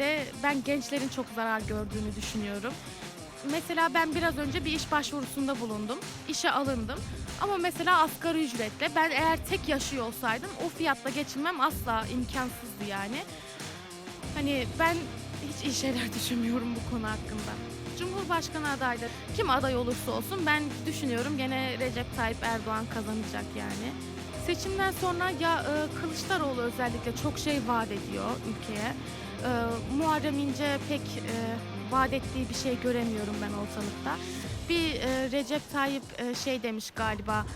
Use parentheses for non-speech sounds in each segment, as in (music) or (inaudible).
E, ekonomide ben gençlerin çok zarar gördüğünü düşünüyorum. Mesela ben biraz önce bir iş başvurusunda bulundum. İşe alındım. Ama mesela asgari ücretle ben eğer tek yaşıyor olsaydım o fiyatla geçinmem asla imkansızdı yani. Hani ben hiç iyi şeyler (laughs) düşünmüyorum bu konu hakkında. Cumhurbaşkanı adayları kim aday olursa olsun ben düşünüyorum gene Recep Tayyip Erdoğan kazanacak yani. Seçimden sonra ya e, Kılıçdaroğlu özellikle çok şey vaat ediyor ülkeye. E, Muharrem İnce pek e, vaat ettiği bir şey göremiyorum ben ortalıkta. Bir e, Recep Tayyip e, şey demiş galiba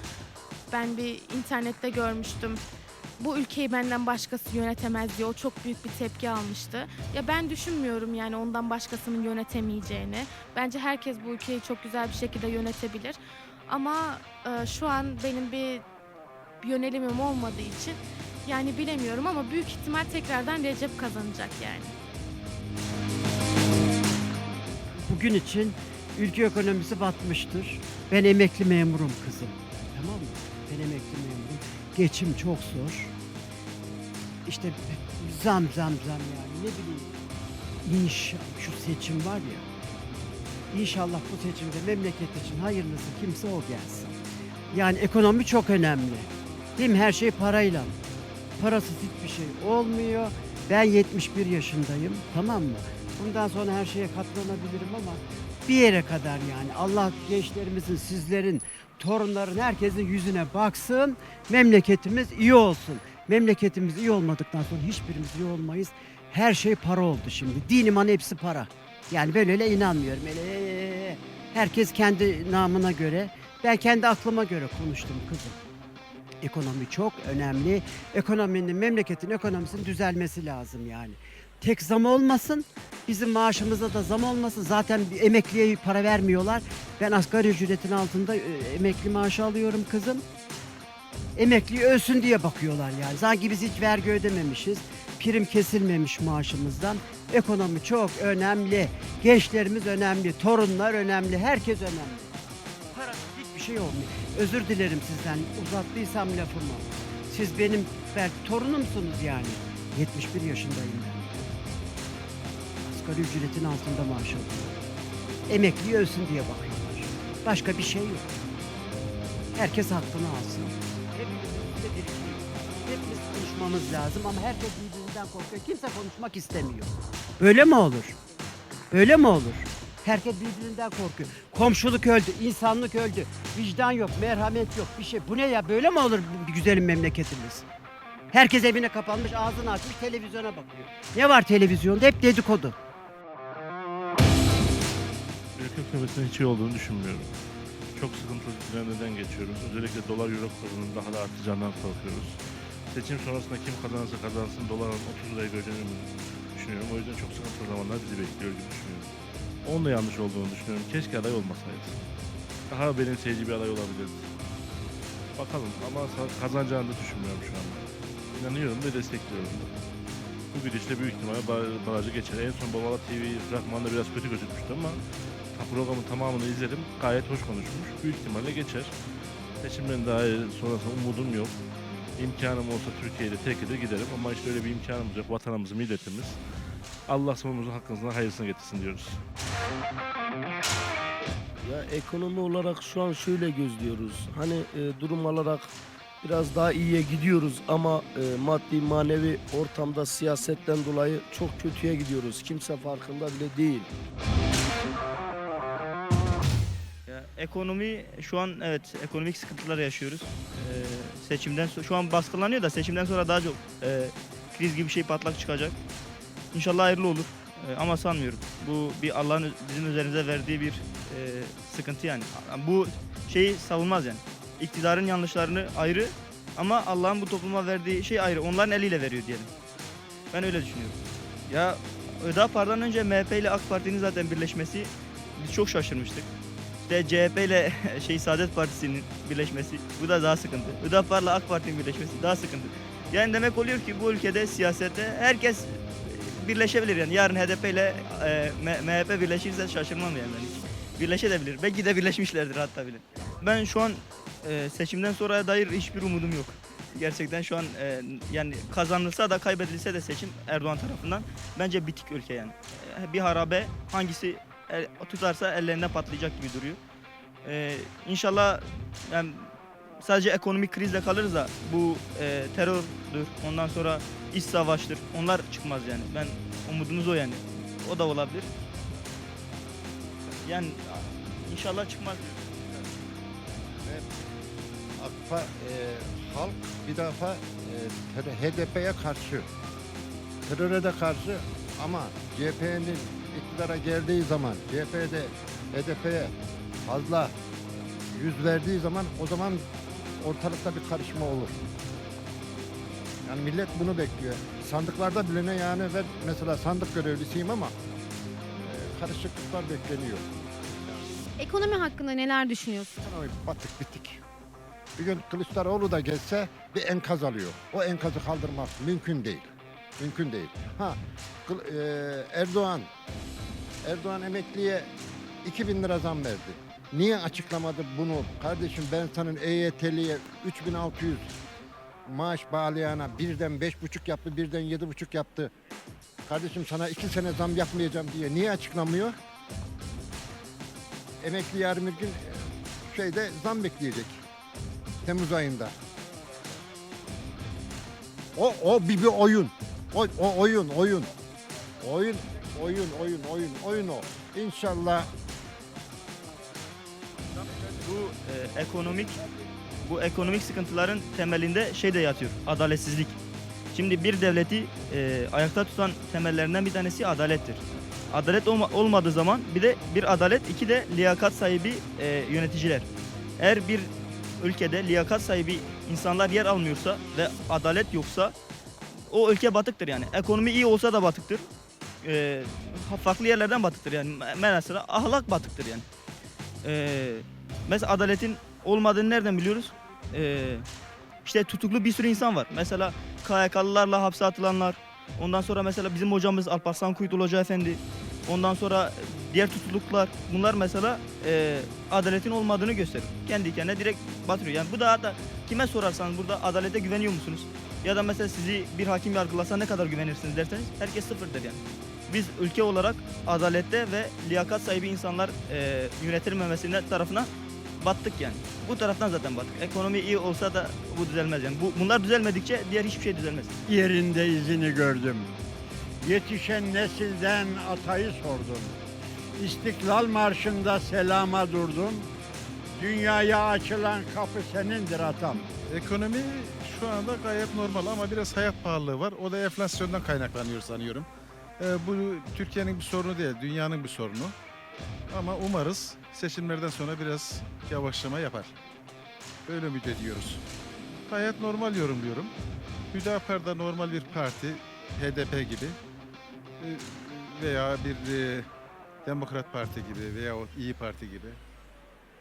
ben bir internette görmüştüm. Bu ülkeyi benden başkası yönetemez diye o çok büyük bir tepki almıştı. Ya ben düşünmüyorum yani ondan başkasının yönetemeyeceğini. Bence herkes bu ülkeyi çok güzel bir şekilde yönetebilir. Ama e, şu an benim bir yönelimim olmadığı için yani bilemiyorum ama büyük ihtimal tekrardan Recep kazanacak yani. Bugün için ülke ekonomisi batmıştır. Ben emekli memurum kızım. Tamam mı? Ben emekli memurum. Geçim çok zor. İşte zam zam zam yani ne bileyim. İnşallah şu seçim var ya. İnşallah bu seçimde memleket için hayırlısı kimse o gelsin. Yani ekonomi çok önemli. Değil mi? Her şey parayla. Parasız hiçbir şey olmuyor. Ben 71 yaşındayım. Tamam mı? Bundan sonra her şeye katlanabilirim ama bir yere kadar yani. Allah gençlerimizin, sizlerin, torunların, herkesin yüzüne baksın. Memleketimiz iyi olsun. Memleketimiz iyi olmadıktan sonra hiçbirimiz iyi olmayız. Her şey para oldu şimdi. Din iman hepsi para. Yani ben öyle inanmıyorum. Öyle herkes kendi namına göre. Ben kendi aklıma göre konuştum kızım. Ekonomi çok önemli. Ekonominin, memleketin ekonomisinin düzelmesi lazım yani. Tek zam olmasın, bizim maaşımıza da zam olmasın. Zaten emekliye para vermiyorlar. Ben asgari ücretin altında e, emekli maaşı alıyorum kızım. Emekli ölsün diye bakıyorlar yani. Sanki biz hiç vergi ödememişiz. Prim kesilmemiş maaşımızdan. Ekonomi çok önemli. Gençlerimiz önemli. Torunlar önemli. Herkes önemli. Şey olmuyor. Özür dilerim sizden uzattıysam lafımı. Siz benim belki torunumsunuz yani. 71 yaşındayım ben. Asgari ücretin altında maaş alıyorum. Emekli ölsün diye bakıyorlar. Başka bir şey yok. Herkes hakkını alsın. Hepimizin de bir yok. Hepimiz konuşmamız lazım ama herkes birbirinden korkuyor. Kimse konuşmak istemiyor. Böyle mi olur? Böyle mi olur? Herkes birbirinden korkuyor. Komşuluk öldü, insanlık öldü. Vicdan yok, merhamet yok, bir şey. Bu ne ya? Böyle mi olur bir güzelim memleketimiz? Herkes evine kapanmış, ağzını açmış, televizyona bakıyor. Ne var televizyonda? Hep dedikodu. Ülke ekonomisinin hiç iyi olduğunu düşünmüyorum. Çok sıkıntılı bir dönemden geçiyoruz. Özellikle dolar euro kurunun daha da artacağından korkuyoruz. Seçim sonrasında kim kazanırsa kazansın doların 30 liraya göreceğini düşünüyorum. O yüzden çok sıkıntılı zamanlar bizi bekliyor gibi düşünüyorum. Onun da yanlış olduğunu düşünüyorum. Keşke aday olmasaydı. Daha benimseyici bir aday olabilirdi. Bakalım ama kazanacağını da düşünmüyorum şu anda. İnanıyorum ve destekliyorum. Bu gidişle büyük ihtimalle bar- barajı geçer. En son Babala TV fragmanında biraz kötü gözükmüştü ama programın tamamını izledim. Gayet hoş konuşmuş. Büyük ihtimalle geçer. Seçimden daha sonrasında umudum yok. İmkanım olsa Türkiye'yi de terk eder giderim ama işte öyle bir imkanımız yok. Vatanımız, milletimiz. Allah sonumuzun hakkınızdan hayırlısını getirsin diyoruz. Ya ekonomi olarak şu an şöyle gözlüyoruz. Hani e, durum olarak biraz daha iyiye gidiyoruz ama e, maddi manevi ortamda siyasetten dolayı çok kötüye gidiyoruz. Kimse farkında bile değil. Ya, ekonomi şu an evet ekonomik sıkıntılar yaşıyoruz. Ee, seçimden şu an baskılanıyor da seçimden sonra daha çok e, kriz gibi bir şey patlak çıkacak. İnşallah hayırlı olur. E, ama sanmıyorum. Bu bir Allah'ın bizim üzerimize verdiği bir e, sıkıntı yani. Bu şeyi savunmaz yani. İktidarın yanlışlarını ayrı ama Allah'ın bu topluma verdiği şey ayrı. Onların eliyle veriyor diyelim. Ben öyle düşünüyorum. Ya Ödapar'dan önce MHP ile AK Parti'nin zaten birleşmesi biz çok şaşırmıştık. İşte CHP ile (laughs) şey Saadet Partisi'nin birleşmesi bu da daha sıkıntı. Hüdapar'la AK Parti'nin birleşmesi daha sıkıntı. Yani demek oluyor ki bu ülkede siyasette herkes birleşebilir yani. Yarın HDP ile e, MHP birleşirse şaşırmam yani ben hiç. Birleşebilir. Belki de birleşmişlerdir hatta bile. Ben şu an e, seçimden sonra dair hiçbir umudum yok. Gerçekten şu an e, yani kazanılsa da kaybedilse de seçim Erdoğan tarafından bence bitik ülke yani. E, bir harabe hangisi el- tutarsa ellerinde patlayacak gibi duruyor. E, inşallah yani sadece ekonomik krizle kalırız da bu e, terördür, ondan sonra iç savaştır. Onlar çıkmaz yani. Ben umudumuz o yani. O da olabilir. Yani inşallah çıkmaz. AKPA e, halk bir defa e, HDP'ye karşı, teröre de karşı ama CHP'nin iktidara geldiği zaman CHP'de HDP'ye fazla yüz verdiği zaman o zaman ortalıkta bir karışma olur. Yani millet bunu bekliyor. Sandıklarda bile ne yani ben mesela sandık görevlisiyim ama e, karışıklıklar bekleniyor. Ekonomi hakkında neler düşünüyorsun? Ekonomi batık bitik. Bir gün Kılıçdaroğlu da gelse bir enkaz alıyor. O enkazı kaldırmak mümkün değil. Mümkün değil. Ha e, Erdoğan Erdoğan emekliye 2000 lira zam verdi. Niye açıklamadı bunu? Kardeşim ben senin EYT'liye 3600 maaş bağlayana birden beş buçuk yaptı, birden yedi buçuk yaptı. Kardeşim sana iki sene zam yapmayacağım diye niye açıklamıyor? Emekli yarın bir gün e, şeyde zam bekleyecek. Temmuz ayında. O o bir, bir oyun. O, o oyun oyun. Oyun oyun oyun oyun oyun o. İnşallah Bu e, ekonomik bu ekonomik sıkıntıların temelinde şey de yatıyor. Adaletsizlik. Şimdi bir devleti e, ayakta tutan temellerinden bir tanesi adalettir. Adalet olma- olmadığı zaman bir de bir adalet, iki de liyakat sahibi e, yöneticiler. Eğer bir ülkede liyakat sahibi insanlar yer almıyorsa ve adalet yoksa o ülke batıktır yani. Ekonomi iyi olsa da batıktır. E, farklı yerlerden batıktır yani. Mesela ahlak batıktır yani. E, Mesela adaletin olmadığını nereden biliyoruz? Ee, işte tutuklu bir sürü insan var. Mesela KYK'lılarla hapse atılanlar. Ondan sonra mesela bizim hocamız Alparslan Kuytul Hoca Efendi. Ondan sonra diğer tutukluklar. Bunlar mesela e, adaletin olmadığını gösterir. Kendi kendine direkt batırıyor. Yani bu da hatta kime sorarsanız burada adalete güveniyor musunuz? Ya da mesela sizi bir hakim yargılasa ne kadar güvenirsiniz derseniz herkes sıfırdır yani. Biz ülke olarak adalette ve liyakat sahibi insanlar e, yönetilmemesine tarafına battık yani. Bu taraftan zaten battık. Ekonomi iyi olsa da bu düzelmez yani. Bu, bunlar düzelmedikçe diğer hiçbir şey düzelmez. yerinde izini gördüm. Yetişen nesilden atayı sordum. İstiklal Marşı'nda selama durdum. Dünyaya açılan kapı senindir atam. Ekonomi şu anda gayet normal ama biraz hayat pahalılığı var. O da enflasyondan kaynaklanıyor sanıyorum. Ee, bu Türkiye'nin bir sorunu değil, dünyanın bir sorunu. Ama umarız seçimlerden sonra biraz yavaşlama yapar. Öyle ümit ediyoruz. Gayet normal yorumluyorum. Hüdapar da normal bir parti, HDP gibi Ee, veya bir e, Demokrat Parti gibi veya İyi Parti gibi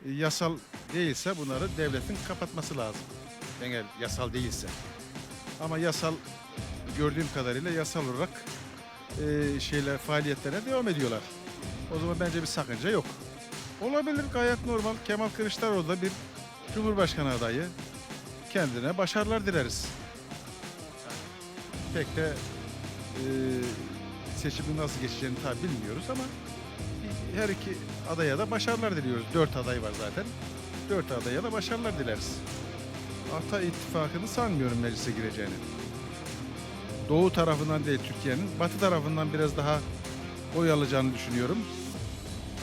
E, yasal değilse bunları devletin kapatması lazım. Eğer yasal değilse. Ama yasal gördüğüm kadarıyla yasal olarak e, şeyler faaliyetlerine devam ediyorlar. O zaman bence bir sakınca yok. Olabilir gayet normal. Kemal Kılıçdaroğlu da bir Cumhurbaşkanı adayı. Kendine başarılar dileriz. Pek de e, seçimin nasıl geçeceğini tabi bilmiyoruz ama her iki adaya da başarılar diliyoruz. Dört aday var zaten. Dört adaya da başarılar dileriz. Ata ittifakını sanmıyorum meclise gireceğini. Doğu tarafından değil Türkiye'nin, batı tarafından biraz daha oy alacağını düşünüyorum.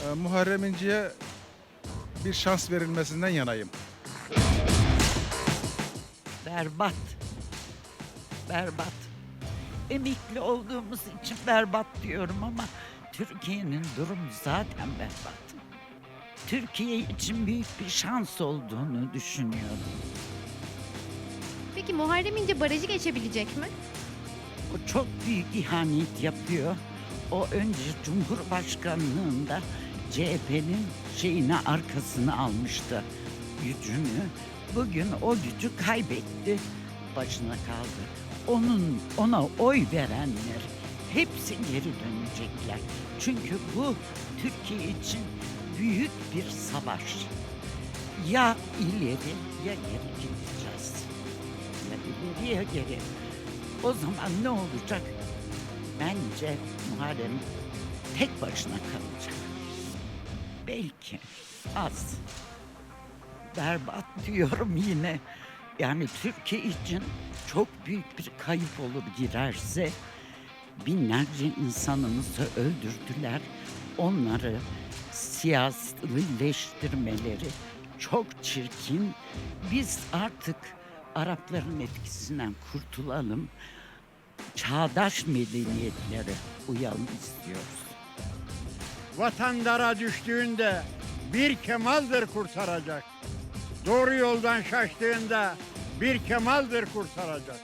Ee, Muharrem İnce'ye bir şans verilmesinden yanayım. Berbat. Berbat. Emekli olduğumuz için berbat diyorum ama Türkiye'nin durumu zaten berbat. Türkiye için büyük bir şans olduğunu düşünüyorum. Peki Muharrem İnce barajı geçebilecek mi? O çok büyük ihanet yapıyor. O önce Cumhurbaşkanlığında CHP'nin şeyine arkasını almıştı gücünü. Bugün o gücü kaybetti. Başına kaldı. Onun ona oy verenler hepsi geri dönecekler. Çünkü bu Türkiye için büyük bir savaş. Ya ileri ya geri gideceğiz. ileriye geri. O zaman ne olacak? Bence Muharrem tek başına kalacak. Belki az. Berbat diyorum yine. Yani Türkiye için çok büyük bir kayıp olur girerse. Binlerce insanımızı öldürdüler. Onları siyasileştirmeleri çok çirkin. Biz artık Arapların etkisinden kurtulalım. Çağdaş medeniyetlere uyalım istiyoruz. Vatan dara düştüğünde bir Kemal'dir kurtaracak. Doğru yoldan şaştığında bir Kemal'dir kurtaracak.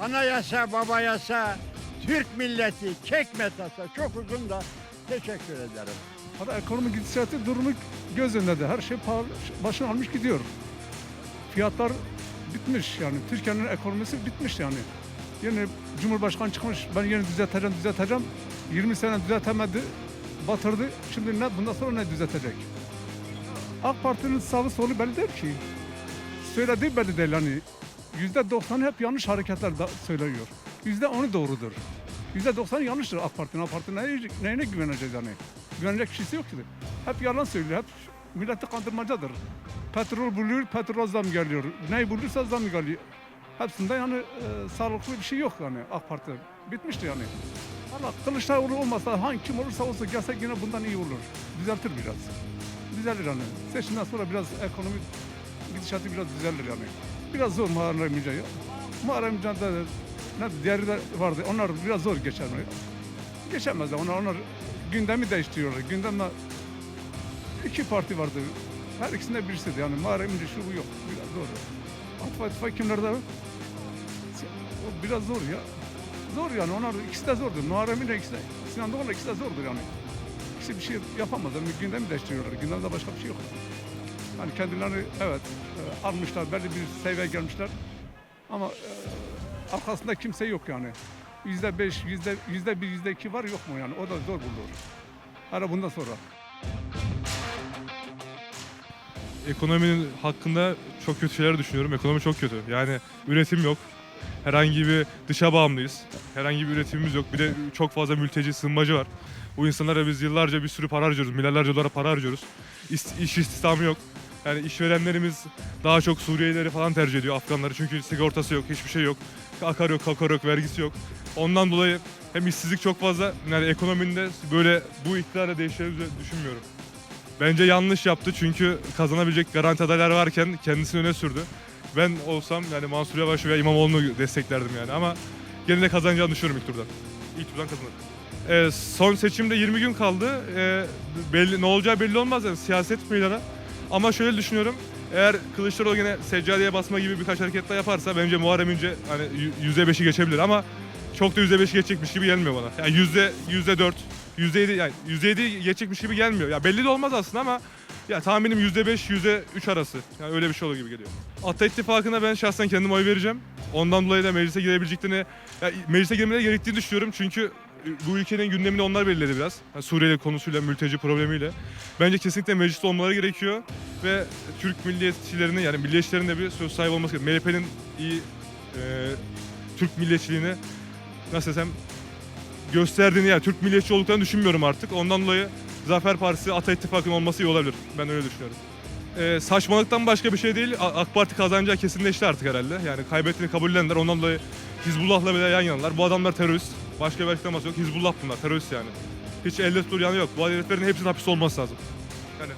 Anayasa, babayasa, Türk milleti, çekme tasa çok uzun da teşekkür ederim. Hatta ekonomi gidişatı durumu göz önünde. Her şey pahalı, başını almış gidiyor. Fiyatlar bitmiş yani. Türkiye'nin ekonomisi bitmiş yani. Yeni Cumhurbaşkanı çıkmış. Ben yeni düzelteceğim, düzelteceğim. 20 sene düzeltemedi, batırdı. Şimdi ne bundan sonra ne düzeltecek? AK Parti'nin sağı solu belli değil ki. Söylediği belli değil yani. Yüzde doksan hep yanlış hareketler da söylüyor. Yüzde onu doğrudur. Yüzde doksan yanlıştır AK Parti'nin. AK Parti neye, neyine güveneceğiz yani? Güvenecek kişisi yok ki. Hep yalan söylüyor. Hep milleti kandırmacadır. Petrol buluyor, petrol zam geliyor. Neyi bulursa zam geliyor. Hepsinde yani e, sağlıklı bir şey yok yani AK Parti. Bitmişti yani. Valla Kılıçdaroğlu olmasa hangi kim olursa olsun gelse yine bundan iyi olur. Düzeltir biraz. Düzelir yani. Seçimden sonra biraz ekonomi gidişatı biraz düzelir yani. Biraz zor Muharrem İnce. Muharrem İnce'de ne diğeri de vardı. Onlar biraz zor geçer. Geçemezler. Onlar, onlar gündemi değiştiriyorlar. Gündemde iki parti vardı. Her ikisinde birisiydi. Yani Muharrem İnce şu bu yok. Biraz zor. Atfa atfa kimlerde biraz zor ya. Zor yani. Onlar ikisi de zordur. Muharrem İnce ikisi de. Sinan Doğan'la ikisi de zordur yani. İkisi bir şey yapamazlar. Gündemi değiştiriyorlar. Gündemde başka bir şey yok. Hani kendilerini evet e, almışlar. Belli bir seviyeye gelmişler. Ama e, arkasında kimse yok yani. Yüzde beş, yüzde, yüzde bir, yüzde iki var yok mu yani? O da zor bulur. Hala bundan sonra. Ekonominin hakkında çok kötü şeyler düşünüyorum. Ekonomi çok kötü. Yani üretim yok. Herhangi bir dışa bağımlıyız. Herhangi bir üretimimiz yok. Bir de çok fazla mülteci, sığınmacı var. Bu insanlara biz yıllarca bir sürü para harcıyoruz. Milyarlarca dolara para harcıyoruz. İş, iş istihdamı yok. Yani işverenlerimiz daha çok Suriyelileri falan tercih ediyor Afganları. Çünkü sigortası yok, hiçbir şey yok. Akar yok, kakar yok, vergisi yok. Ondan dolayı hem işsizlik çok fazla. Yani ekonominin de böyle bu iktidarla değişeceğini düşünmüyorum. Bence yanlış yaptı çünkü kazanabilecek garanti adaylar varken kendisini öne sürdü. Ben olsam yani Mansur Yavaş veya İmamoğlu'nu desteklerdim yani ama gene de kazanacağını düşünüyorum ilk turdan. İlk turdan kazanır. Ee, son seçimde 20 gün kaldı. Ee, belli, ne olacağı belli olmaz yani siyaset meydana. Ama şöyle düşünüyorum. Eğer Kılıçdaroğlu yine seccadeye basma gibi birkaç hareket daha yaparsa bence Muharrem İnce hani yüzde beşi geçebilir ama çok da yüzde beşi geçecekmiş gibi gelmiyor bana. Yani yüzde yüzde dört, yüzde yedi yani yüzde yedi geçecekmiş gibi gelmiyor. Ya belli de olmaz aslında ama ya tahminim yüzde beş, yüzde üç arası. Yani öyle bir şey olur gibi geliyor. Ata İttifakı'na ben şahsen kendim oy vereceğim. Ondan dolayı da meclise girebileceklerini, ya meclise girmeleri gerektiğini düşünüyorum. Çünkü bu ülkenin gündemini onlar belirledi biraz. Yani Suriyeli konusuyla, mülteci problemiyle. Bence kesinlikle mecliste olmaları gerekiyor. Ve Türk milliyetçilerinin yani milliyetçilerin de bir söz sahibi olması gerekiyor. MHP'nin iyi e, Türk milliyetçiliğini nasıl desem gösterdiğini yani Türk milliyetçi olduklarını düşünmüyorum artık. Ondan dolayı Zafer Partisi Ata İttifakı'nın olması iyi olabilir. Ben öyle düşünüyorum. Ee, saçmalıktan başka bir şey değil. AK Parti kazanacağı kesinleşti artık herhalde. Yani kaybettiğini kabullendiler. Ondan dolayı Hizbullah'la bile yan yanalar. Bu adamlar terörist. Başka bir açıklaması yok. Hizbullah bunlar. Terörist yani. Hiç elde tutulur yanı yok. Bu heriflerin hepsinin hapis olması lazım. Yani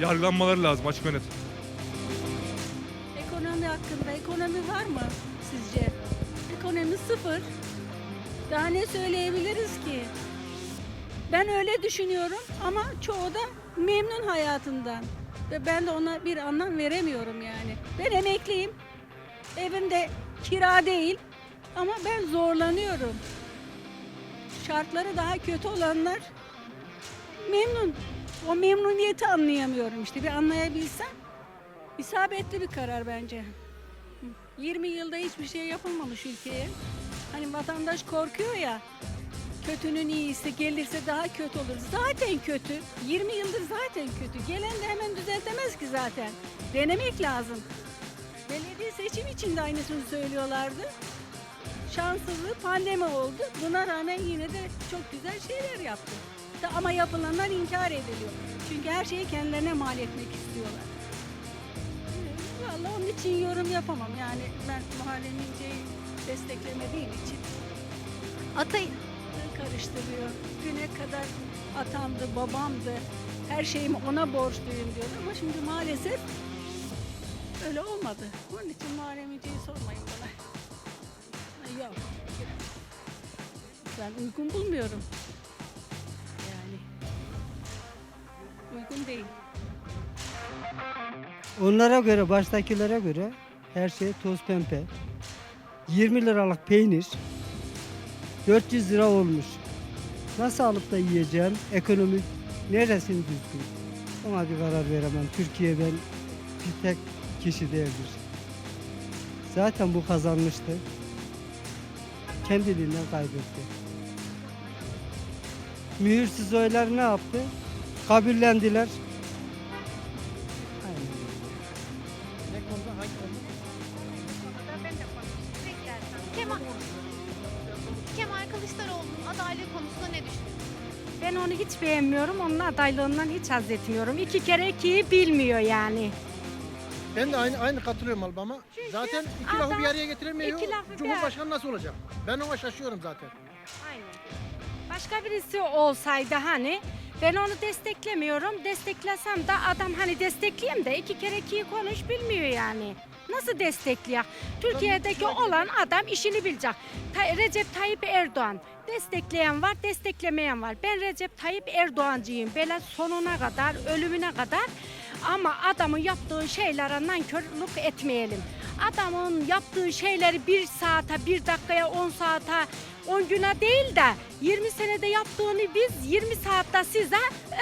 yargılanmaları lazım açık ve net. Ekonomi hakkında ekonomi var mı sizce? Ekonomi sıfır. Daha ne söyleyebiliriz ki? Ben öyle düşünüyorum ama çoğu da memnun hayatından. Ve ben de ona bir anlam veremiyorum yani. Ben emekliyim. Evimde kira değil ama ben zorlanıyorum. Şartları daha kötü olanlar memnun. O memnuniyeti anlayamıyorum işte. Bir anlayabilsem İsabetli bir karar bence. 20 yılda hiçbir şey yapılmamış ülkeye. Hani vatandaş korkuyor ya. Kötünün iyisi gelirse daha kötü olur. Zaten kötü. 20 yıldır zaten kötü. Gelen de hemen düzeltemez ki zaten. Denemek lazım. Belediye seçim için de aynısını söylüyorlardı. Şanssızlığı pandemi oldu. Buna rağmen yine de çok güzel şeyler yaptı. Ama yapılanlar inkar ediliyor. Çünkü her şeyi kendilerine mal etmek istiyorlar. Vallahi onun için yorum yapamam. Yani ben Muharrem İnce'yi desteklemediğim için Atay karıştırıyor. Güne kadar atamdı, babamdı. Her şeyimi ona borçluyum diyordu ama şimdi maalesef öyle olmadı. Onun için Muharrem İnce'yi sormayın bana. Yok. Ben uygun bulmuyorum. Yani uygun değil. Onlara göre, baştakilere göre her şey toz pembe. 20 liralık peynir 400 lira olmuş. Nasıl alıp da yiyeceğim? Ekonomik neresini düzgün? Ona bir karar veremem. Türkiye ben bir tek kişi değildir. Zaten bu kazanmıştı. Kendiliğinden kaybetti. Mühürsüz oylar ne yaptı? Kabullendiler. Hiç beğenmiyorum. Onun adaylığından hiç haz etmiyorum. İki kere ikiyi bilmiyor yani. Ben de aynı aynı katılıyorum Albama. Zaten iki lafı adam bir araya getiremiyor. iki lafı bir- Cumhurbaşkanı nasıl olacak? Ben ona şaşıyorum zaten. Aynen. Başka birisi olsaydı hani ben onu desteklemiyorum. Desteklesem de adam hani destekleyeyim de iki kere ikiyi konuş bilmiyor yani. Nasıl destekliyor? Türkiye'deki olan adam işini bilecek. Recep Tayyip Erdoğan destekleyen var, desteklemeyen var. Ben Recep Tayyip Erdoğancıyım. Böyle sonuna kadar, ölümüne kadar. Ama adamın yaptığı şeylere nankörlük etmeyelim. Adamın yaptığı şeyleri bir saate, bir dakikaya, on saate, 10 güne değil de 20 senede yaptığını biz 20 saatte size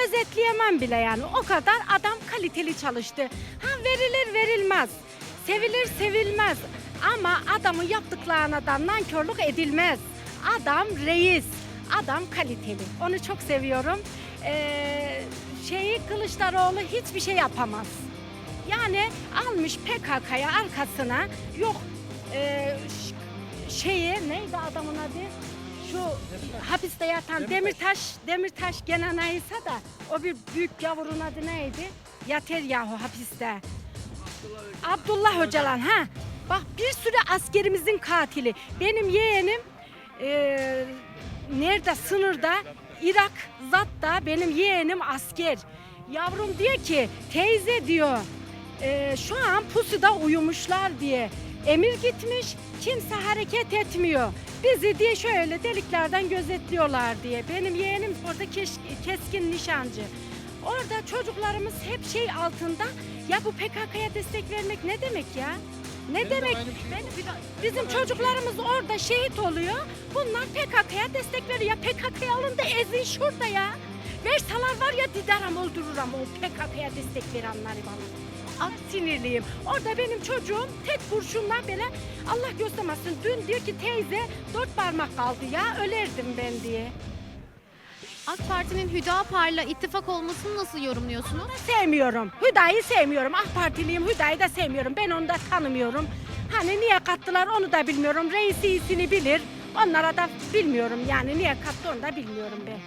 özetleyemem bile yani. O kadar adam kaliteli çalıştı. Ha verilir verilmez. Sevilir sevilmez. Ama adamın yaptıklarına da nankörlük edilmez. Adam reis. Adam kaliteli. Onu çok seviyorum. Ee, şeyi Kılıçdaroğlu hiçbir şey yapamaz. Yani almış PKK'ya arkasına yok e, şeyi neydi adamın adı? Şu hapiste yatan Demirtaş, Demirtaş gene neyse de o bir büyük yavurun adı neydi? Yater yahu hapiste. Abdullah Öcalan ha. Bak bir sürü askerimizin katili. Benim yeğenim e, nerede sınırda Irak zatta benim yeğenim asker. Yavrum diyor ki teyze diyor e, şu an pusuda uyumuşlar diye. Emir gitmiş kimse hareket etmiyor. Bizi diye şöyle deliklerden gözetliyorlar diye. Benim yeğenim orada keş- keskin nişancı. Orada çocuklarımız hep şey altında. Ya bu PKK'ya destek vermek ne demek ya? Ne demek? Benim- bizim çocuklarımız orada şehit oluyor. Bunlar PKK'ya destek veriyor. Ya PKK'ya alın da ezin şurada ya. Versalar var ya didaram öldürürüm o PKK'ya destek verenleri bana. Ah sinirliyim. Orada benim çocuğum tek kurşunla bile Allah göstermesin. Dün diyor ki teyze dört parmak kaldı ya ölerdim ben diye. AK Parti'nin Hüdapar'la ittifak olmasını nasıl yorumluyorsunuz? Sevmiyorum. Hüdayı sevmiyorum. AK Partiliyim Hüdayı da sevmiyorum. Ben onu da tanımıyorum. Hani niye kattılar onu da bilmiyorum. Reis iyisini bilir. Onlara da bilmiyorum yani niye kattı onu da bilmiyorum ben.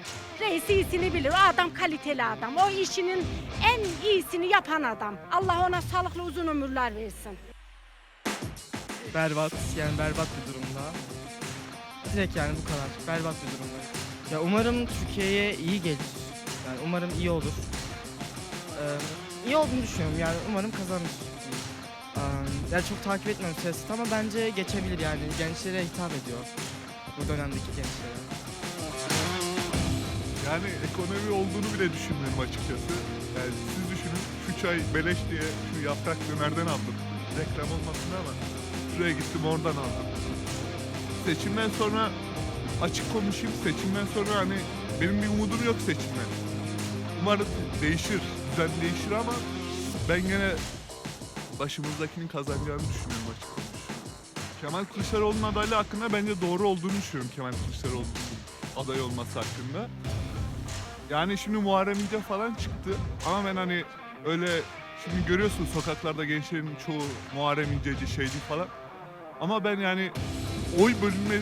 Reis iyisini bilir. O adam kaliteli adam. O işinin en iyisini yapan adam. Allah ona sağlıklı uzun ömürler versin. berbat yani berbat bir durumda. Direkt yani bu kadar. Berbat bir durumda. Ya umarım Türkiye'ye iyi gelir. Yani umarım iyi olur. Ee, iyi olduğunu düşünüyorum yani umarım kazanır. Ee, yani çok takip etmiyorum siyaseti ama bence geçebilir yani gençlere hitap ediyor. Bu dönemdeki gençlere. Yani ekonomi olduğunu bile düşünmüyorum açıkçası. Yani siz düşünün şu çay beleş diye şu yaprak dönerden aldım. Reklam olmasın ama şuraya gittim oradan aldım. Seçimden sonra açık konuşayım seçimden sonra hani benim bir umudum yok seçimden. Umarım değişir, düzen değişir ama ben gene başımızdakinin kazanacağını düşünüyorum açık konuşuyorum. Kemal Kılıçdaroğlu'nun adaylığı hakkında bence doğru olduğunu düşünüyorum Kemal Kılıçdaroğlu'nun aday olması hakkında. Yani şimdi Muharrem İnce falan çıktı ama ben hani öyle Şimdi görüyorsun sokaklarda gençlerin çoğu Muharrem İnceci şeydi falan. Ama ben yani oy bölünme,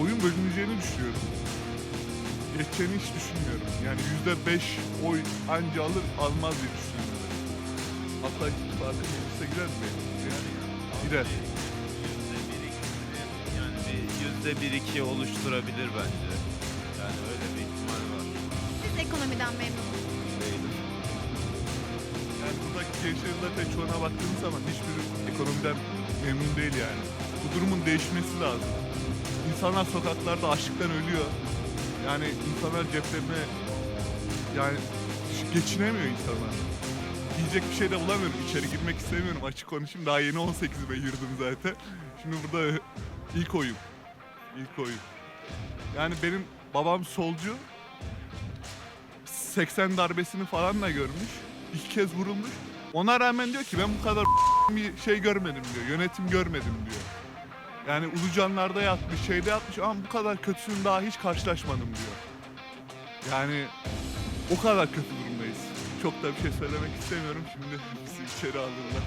oyun bölüneceğini düşünüyorum. Geçeceğini hiç düşünmüyorum. Yani yüzde beş oy anca alır almaz diye düşünüyorum. Hatta ittifakı meclise girer mi? Yani girer. Yüzde bir iki oluşturabilir bence. Yani öyle bir ihtimal var. Siz ekonomiden memnun musunuz? Yani buradaki gençlerin zaten çoğuna baktığınız zaman hiçbiri ekonomiden memnun değil yani. Bu durumun değişmesi lazım. İnsanlar sokaklarda açlıktan ölüyor. Yani insanlar ceplerine yani geçinemiyor insanlar. Yiyecek bir şey de bulamıyorum. İçeri girmek istemiyorum. Açık konuşayım. Daha yeni 18'ime girdim zaten. Şimdi burada ilk oyum. İlk oyum. Yani benim babam solcu. 80 darbesini falan da görmüş. İki kez vurulmuş. Ona rağmen diyor ki ben bu kadar (laughs) bir şey görmedim diyor. Yönetim görmedim diyor. Yani Ulucanlar'da yatmış, şeyde yatmış ama bu kadar kötüsünü daha hiç karşılaşmadım diyor. Yani o kadar kötü durumdayız. Çok da bir şey söylemek istemiyorum şimdi bizi içeri alırlar.